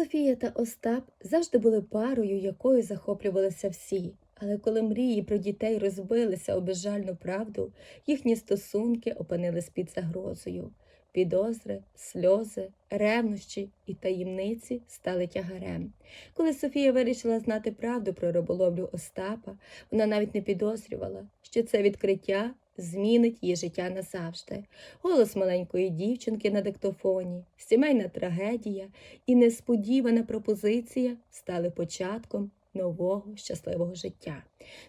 Софія та Остап завжди були парою, якою захоплювалися всі. Але коли мрії про дітей розбилися об безжальну правду, їхні стосунки опинились під загрозою. Підозри, сльози, ревнощі і таємниці стали тягарем. Коли Софія вирішила знати правду про риболовлю Остапа, вона навіть не підозрювала, що це відкриття змінить її життя назавжди. Голос маленької дівчинки на диктофоні, сімейна трагедія і несподівана пропозиція стали початком нового щасливого життя.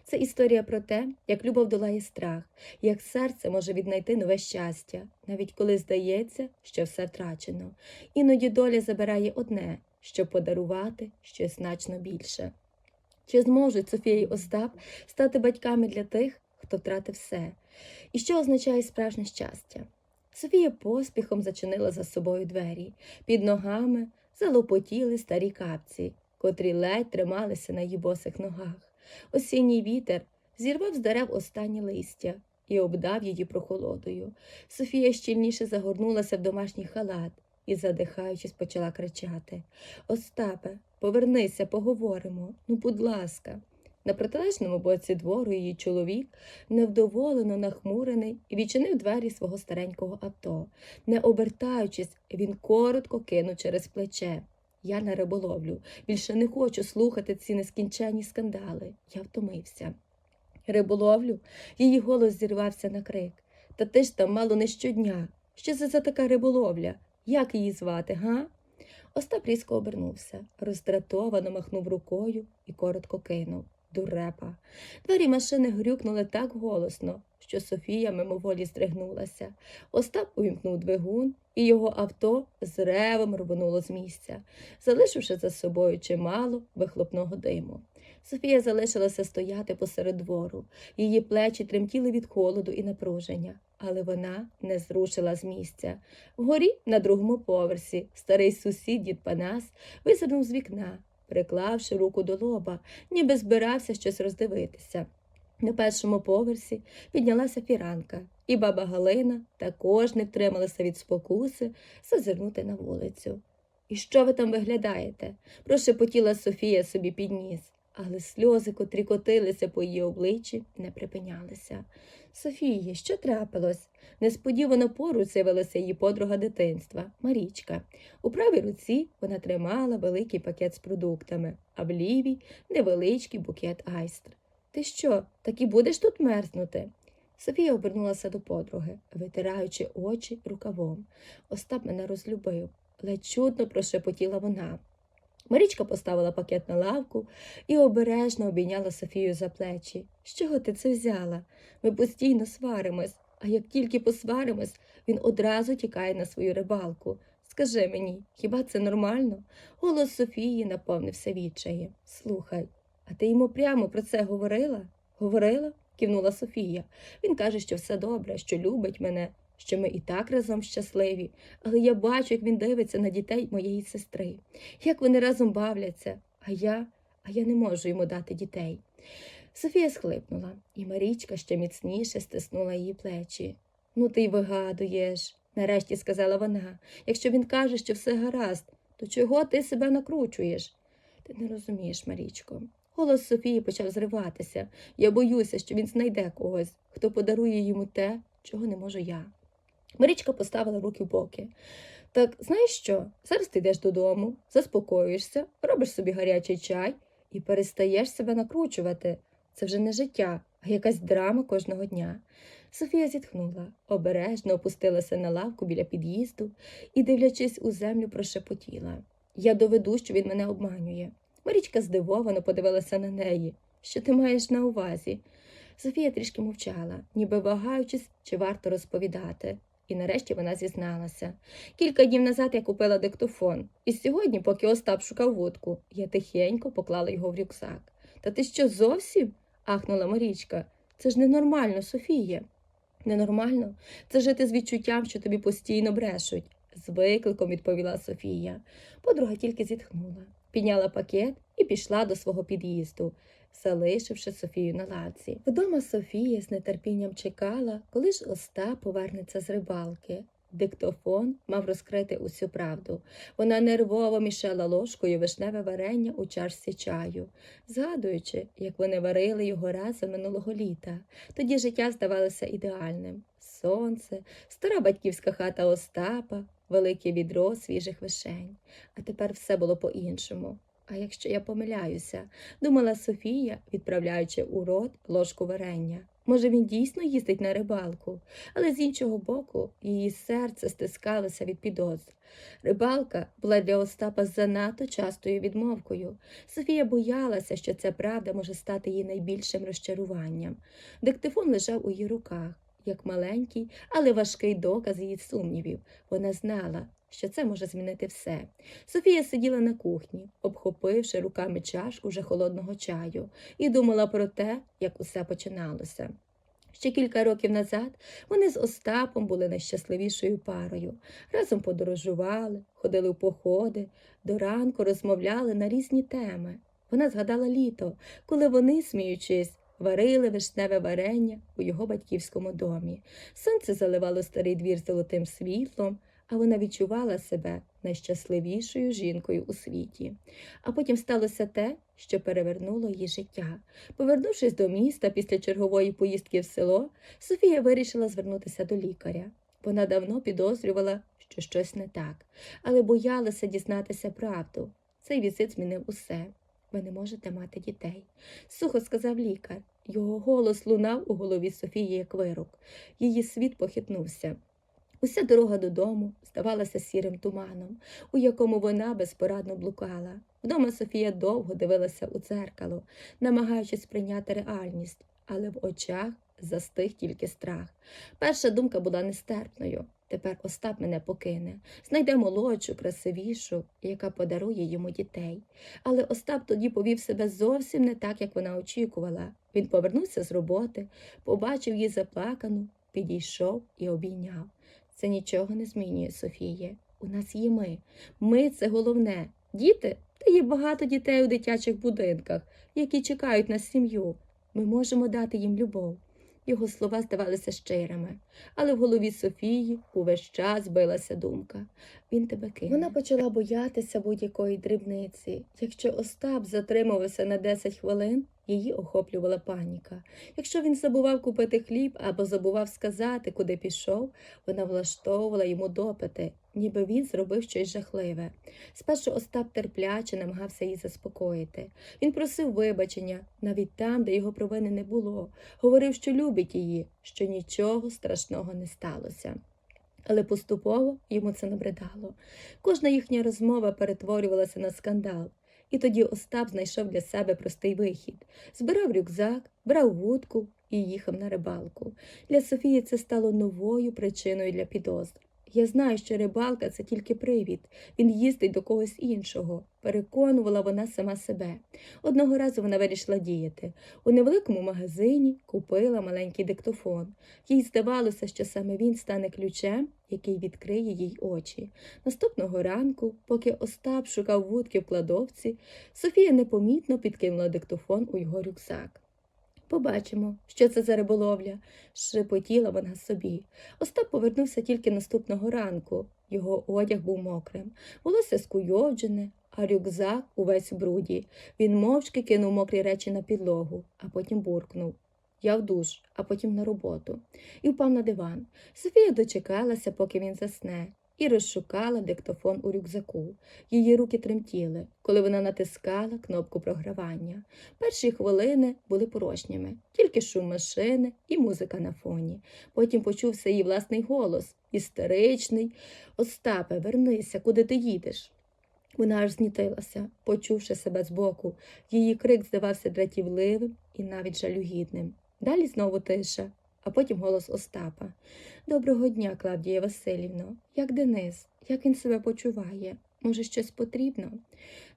Це історія про те, як любов долає страх, як серце може віднайти нове щастя, навіть коли здається, що все втрачено. Іноді доля забирає одне, щоб подарувати щось значно більше. Чи зможуть Софія і Остап стати батьками для тих, хто втратив все? І що означає справжнє щастя? Софія поспіхом зачинила за собою двері. Під ногами залопотіли старі капці, котрі ледь трималися на її босих ногах. Осінній вітер зірвав з дерев останні листя і обдав її прохолодою. Софія щільніше загорнулася в домашній халат і, задихаючись, почала кричати Остапе, повернися, поговоримо. Ну, будь ласка. На протилежному боці двору її чоловік, невдоволено нахмурений, відчинив двері свого старенького авто. Не обертаючись, він коротко кинув через плече. Я на риболовлю. Більше не хочу слухати ці нескінченні скандали. Я втомився. Риболовлю? Її голос зірвався на крик. Та ти ж там мало не щодня. Що це за така риболовля? Як її звати, га? Остап різко обернувся, роздратовано махнув рукою і коротко кинув. Дурепа. Двері машини грюкнули так голосно, що Софія мимоволі здригнулася. Остап увімкнув двигун, і його авто з ревом рвонуло з місця, залишивши за собою чимало вихлопного диму. Софія залишилася стояти посеред двору. Її плечі тремтіли від холоду і напруження, але вона не зрушила з місця. Вгорі, на другому поверсі, старий сусід дід Панас визирнув з вікна, приклавши руку до лоба, ніби збирався щось роздивитися. На першому поверсі піднялася фіранка, і баба Галина також не втрималася від спокуси зазирнути на вулицю. І що ви там виглядаєте? прошепотіла Софія собі під ніс, але сльози, котрі котилися по її обличчі, не припинялися. Софія, що трапилось? Несподівано поруч з'явилася її подруга дитинства Марічка. У правій руці вона тримала великий пакет з продуктами, а в лівій невеличкий букет айстр. Ти що, так і будеш тут мерзнути? Софія обернулася до подруги, витираючи очі рукавом. Остап мене розлюбив, ледь чутно прошепотіла вона. Марічка поставила пакет на лавку і обережно обійняла Софію за плечі. З чого ти це взяла? Ми постійно сваримось, а як тільки посваримось, він одразу тікає на свою рибалку. Скажи мені, хіба це нормально? Голос Софії наповнився відчаєм. Слухай, а ти йому прямо про це говорила? Говорила? кивнула Софія. Він каже, що все добре, що любить мене, що ми і так разом щасливі, але я бачу, як він дивиться на дітей моєї сестри, як вони разом бавляться, а я, а я не можу йому дати дітей. Софія схлипнула, і Марічка ще міцніше стиснула її плечі. Ну, ти й вигадуєш, нарешті сказала вона. Якщо він каже, що все гаразд, то чого ти себе накручуєш? Ти не розумієш, Марічко. Голос Софії почав зриватися. Я боюся, що він знайде когось, хто подарує йому те, чого не можу я. Марічка поставила руки в боки. Так знаєш що? Зараз ти йдеш додому, заспокоїшся, робиш собі гарячий чай і перестаєш себе накручувати. Це вже не життя, а якась драма кожного дня. Софія зітхнула, обережно опустилася на лавку біля під'їзду і, дивлячись у землю, прошепотіла. Я доведу, що він мене обманює. Марічка здивовано подивилася на неї. Що ти маєш на увазі? Софія трішки мовчала, ніби вагаючись, чи варто розповідати. І нарешті вона зізналася. Кілька днів назад я купила диктофон, і сьогодні, поки Остап шукав вудку, я тихенько поклала його в рюкзак. Та ти що зовсім? ахнула Марічка. Це ж ненормально, Софія. Ненормально? Це жити з відчуттям, що тобі постійно брешуть, з викликом відповіла Софія. Подруга тільки зітхнула, підняла пакет і пішла до свого під'їзду, залишивши Софію на лавці. Вдома Софія з нетерпінням чекала, коли ж Остап повернеться з рибалки. Диктофон мав розкрити усю правду. Вона нервово мішала ложкою вишневе варення у чашці чаю, згадуючи, як вони варили його разом минулого літа. Тоді життя здавалося ідеальним. Сонце, стара батьківська хата Остапа, велике відро свіжих вишень. А тепер все було по-іншому. А якщо я помиляюся, думала Софія, відправляючи у рот ложку варення. Може, він дійсно їздить на рибалку, але з іншого боку її серце стискалося від підозр. Рибалка була для Остапа занадто частою відмовкою. Софія боялася, що ця правда може стати її найбільшим розчаруванням. Диктифон лежав у її руках, як маленький, але важкий доказ її сумнівів. Вона знала, що це може змінити все. Софія сиділа на кухні, обхопивши руками чашку вже холодного чаю, і думала про те, як усе починалося. Ще кілька років назад вони з Остапом були найщасливішою парою. Разом подорожували, ходили в походи, до ранку розмовляли на різні теми. Вона згадала літо, коли вони, сміючись, варили вишневе варення у його батьківському домі. Сонце заливало старий двір золотим світлом, а вона відчувала себе найщасливішою жінкою у світі. А потім сталося те, що перевернуло її життя. Повернувшись до міста після чергової поїздки в село, Софія вирішила звернутися до лікаря. Вона давно підозрювала, що щось не так, але боялася дізнатися правду. Цей візит змінив усе. Ви не можете мати дітей, сухо сказав лікар. Його голос лунав у голові Софії як вирок. Її світ похитнувся. Уся дорога додому здавалася сірим туманом, у якому вона безпорадно блукала. Вдома Софія довго дивилася у дзеркало, намагаючись прийняти реальність, але в очах застиг тільки страх. Перша думка була нестерпною. Тепер Остап мене покине, знайде молодшу, красивішу, яка подарує йому дітей. Але Остап тоді повів себе зовсім не так, як вона очікувала. Він повернувся з роботи, побачив її заплакану, підійшов і обійняв. Це нічого не змінює, Софіє. У нас є ми. Ми це головне. Діти та є багато дітей у дитячих будинках, які чекають на сім'ю. Ми можемо дати їм любов. Його слова здавалися щирими, але в голові Софії увесь час билася думка. Він тебе кине. Вона почала боятися будь-якої дрібниці. Якщо Остап затримувався на 10 хвилин, її охоплювала паніка. Якщо він забував купити хліб або забував сказати, куди пішов, вона влаштовувала йому допити, ніби він зробив щось жахливе. Спершу Остап терпляче намагався її заспокоїти. Він просив вибачення, навіть там, де його провини не було, говорив, що любить її, що нічого страшного не сталося. Але поступово йому це набридало. Кожна їхня розмова перетворювалася на скандал. І тоді Остап знайшов для себе простий вихід, збирав рюкзак, брав вудку і їхав на рибалку. Для Софії це стало новою причиною для підозр. Я знаю, що рибалка це тільки привід, він їздить до когось іншого, переконувала вона сама себе. Одного разу вона вирішила діяти. У невеликому магазині купила маленький диктофон. Їй здавалося, що саме він стане ключем, який відкриє їй очі. Наступного ранку, поки Остап шукав вудки в кладовці, Софія непомітно підкинула диктофон у його рюкзак. Побачимо, що це за риболовля, шепотіла вона собі. Остап повернувся тільки наступного ранку. Його одяг був мокрим, волосся скуйовджене, а рюкзак увесь у бруді. Він мовчки кинув мокрі речі на підлогу, а потім буркнув. Я в душ, а потім на роботу, і впав на диван. Софія дочекалася, поки він засне, і розшукала диктофон у рюкзаку. Її руки тремтіли, коли вона натискала кнопку програвання. Перші хвилини були порожніми, тільки шум машини і музика на фоні. Потім почувся її власний голос, істеричний. Остапе, вернися, куди ти їдеш. Вона аж знітилася, почувши себе збоку. Її крик здавався дратівливим і навіть жалюгідним. Далі знову тиша, а потім голос Остапа. Доброго дня, Клавдія Васильівно. Як Денис? Як він себе почуває? Може, щось потрібно?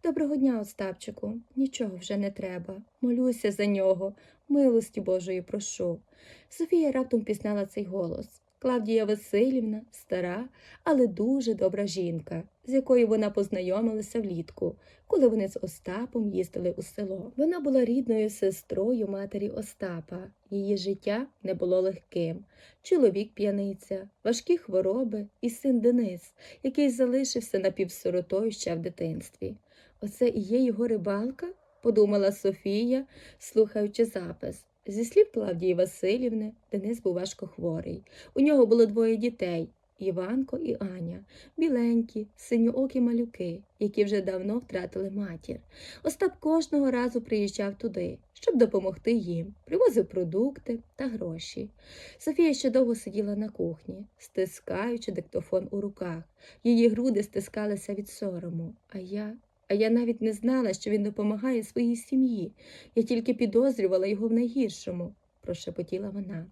Доброго дня, Остапчику. Нічого вже не треба. Молюся за нього. Милості Божої прошу. Софія раптом пізнала цей голос. Клавдія Васильівна стара, але дуже добра жінка, з якою вона познайомилася влітку, коли вони з Остапом їздили у село. Вона була рідною сестрою матері Остапа. Її життя не було легким. Чоловік п'яниця, важкі хвороби і син Денис, який залишився напівсиротою ще в дитинстві. Оце і є його рибалка, подумала Софія, слухаючи запис. Зі слів Клавдії Васильівни, Денис був важко хворий. У нього було двоє дітей Іванко і Аня, біленькі, синьоокі малюки, які вже давно втратили матір. Остап кожного разу приїжджав туди, щоб допомогти їм, привозив продукти та гроші. Софія ще довго сиділа на кухні, стискаючи диктофон у руках. Її груди стискалися від сорому, а я. А я навіть не знала, що він допомагає своїй сім'ї. Я тільки підозрювала його в найгіршому, прошепотіла вона.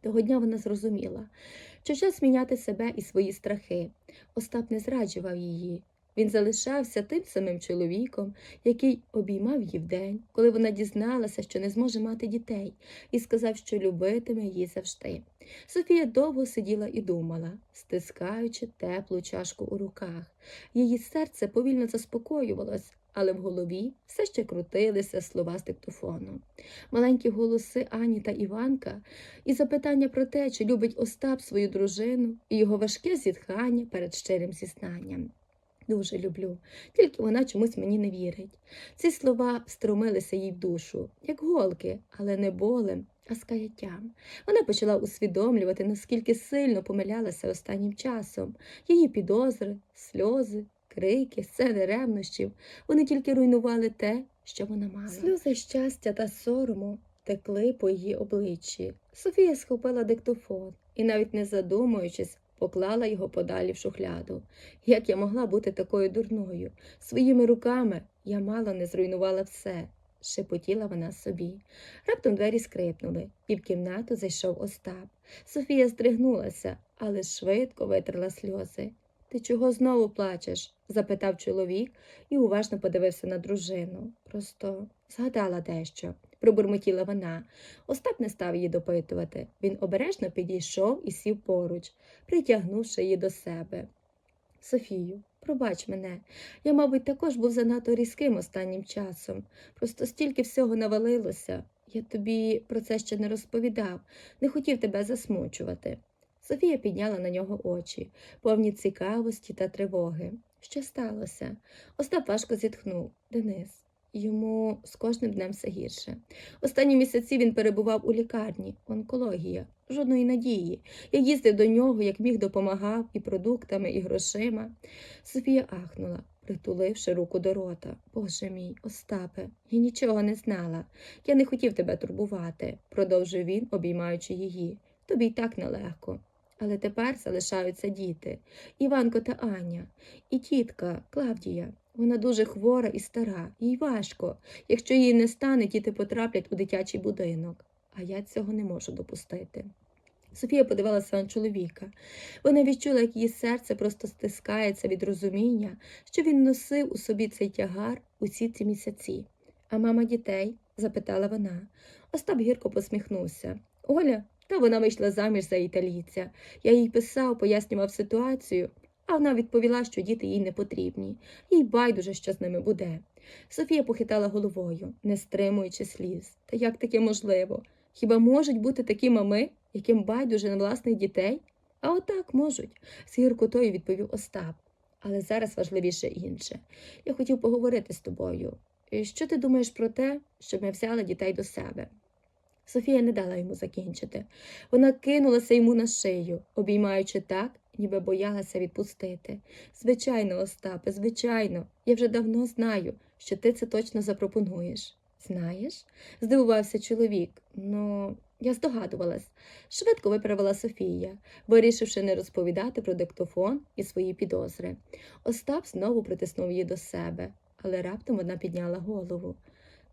Того дня вона зрозуміла, що час міняти себе і свої страхи. Остап не зраджував її. Він залишався тим самим чоловіком, який обіймав її вдень, коли вона дізналася, що не зможе мати дітей, і сказав, що любитиме її завжди. Софія довго сиділа і думала, стискаючи теплу чашку у руках. Її серце повільно заспокоювалось, але в голові все ще крутилися слова з диктофону. Маленькі голоси Ані та Іванка і запитання про те, чи любить Остап свою дружину, і його важке зітхання перед щирим зізнанням. Дуже люблю, тільки вона чомусь мені не вірить. Ці слова встромилися їй в душу, як голки, але не болем, а з каяттям. Вона почала усвідомлювати, наскільки сильно помилялася останнім часом. Її підозри, сльози, крики, сцени ревнощів. Вони тільки руйнували те, що вона мала. Сльози щастя та сорому текли по її обличчі. Софія схопила диктофон і, навіть не задумуючись, поклала його подалі в шухляду. Як я могла бути такою дурною? Своїми руками я мало не зруйнувала все, шепотіла вона собі. Раптом двері скрипнули, і в кімнату зайшов Остап. Софія здригнулася, але швидко витерла сльози. Ти чого знову плачеш? запитав чоловік і уважно подивився на дружину. Просто згадала дещо, пробурмотіла вона. Остап не став її допитувати. Він обережно підійшов і сів поруч, притягнувши її до себе. Софію, пробач мене. Я, мабуть, також був занадто різким останнім часом. Просто стільки всього навалилося. Я тобі про це ще не розповідав, не хотів тебе засмучувати. Софія підняла на нього очі, повні цікавості та тривоги. Що сталося? Остап важко зітхнув. Денис. Йому з кожним днем все гірше. Останні місяці він перебував у лікарні, онкологія, жодної надії. Я їздив до нього, як міг допомагав і продуктами, і грошима. Софія ахнула, притуливши руку до рота. Боже мій, Остапе, я нічого не знала. Я не хотів тебе турбувати, продовжив він, обіймаючи її. Тобі й так нелегко. Але тепер залишаються діти Іванко та Аня, і тітка Клавдія. Вона дуже хвора і стара, їй важко. Якщо її не стане, діти потраплять у дитячий будинок. А я цього не можу допустити. Софія подивилася на чоловіка. Вона відчула, як її серце просто стискається від розуміння, що він носив у собі цей тягар усі ці місяці. А мама дітей? запитала вона. Остап гірко посміхнувся. Оля, та вона вийшла заміж за італійця. Я їй писав, пояснював ситуацію, а вона відповіла, що діти їй не потрібні, їй байдуже, що з ними буде. Софія похитала головою, не стримуючи сліз. Та як таке можливо? Хіба можуть бути такі мами, яким байдуже на власних дітей? А отак можуть, з гіркотою відповів Остап. Але зараз важливіше інше. Я хотів поговорити з тобою. Що ти думаєш про те, щоб ми взяли дітей до себе? Софія не дала йому закінчити. Вона кинулася йому на шию, обіймаючи так, ніби боялася відпустити. Звичайно, Остапе, звичайно, я вже давно знаю, що ти це точно запропонуєш. Знаєш? здивувався чоловік. Ну, я здогадувалась. Швидко виправила Софія, вирішивши не розповідати про диктофон і свої підозри. Остап знову притиснув її до себе, але раптом вона підняла голову.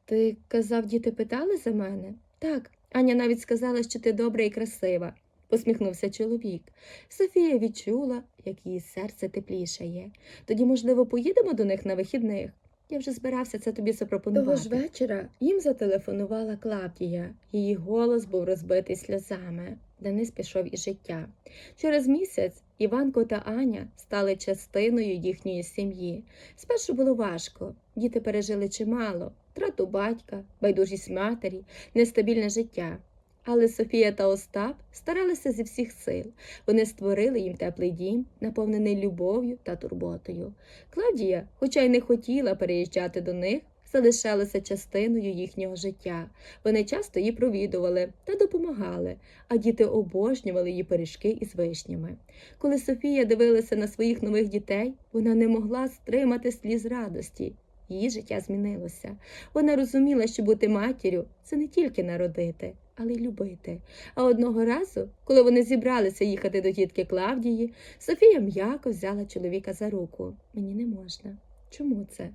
Ти казав, діти питали за мене? Так, Аня навіть сказала, що ти добра і красива, посміхнувся чоловік. Софія відчула, як її серце теплішає. Тоді, можливо, поїдемо до них на вихідних. Я вже збирався це тобі запропонувати. Того ж вечора їм зателефонувала Клавдія. Її голос був розбитий сльозами. Денис пішов із життя. Через місяць Іванко та Аня стали частиною їхньої сім'ї. Спершу було важко. Діти пережили чимало втрату батька, байдужість матері, нестабільне життя. Але Софія та Остап старалися зі всіх сил. Вони створили їм теплий дім, наповнений любов'ю та турботою. Клавдія, хоча й не хотіла переїжджати до них, залишалася частиною їхнього життя. Вони часто її провідували та допомагали, а діти обожнювали її пиріжки із вишнями. Коли Софія дивилася на своїх нових дітей, вона не могла стримати сліз радості. Її життя змінилося. Вона розуміла, що бути матір'ю це не тільки народити, але й любити. А одного разу, коли вони зібралися їхати до тітки Клавдії, Софія м'яко взяла чоловіка за руку. Мені не можна. Чому це?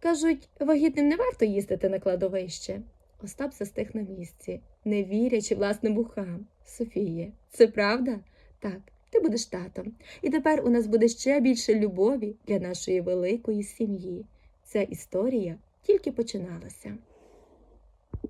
Кажуть, вагітним не варто їздити на кладовище. Остап застиг на місці, не вірячи власним вухам. Софіє, це правда? Так, ти будеш татом. І тепер у нас буде ще більше любові для нашої великої сім'ї. Ця історія тільки починалася.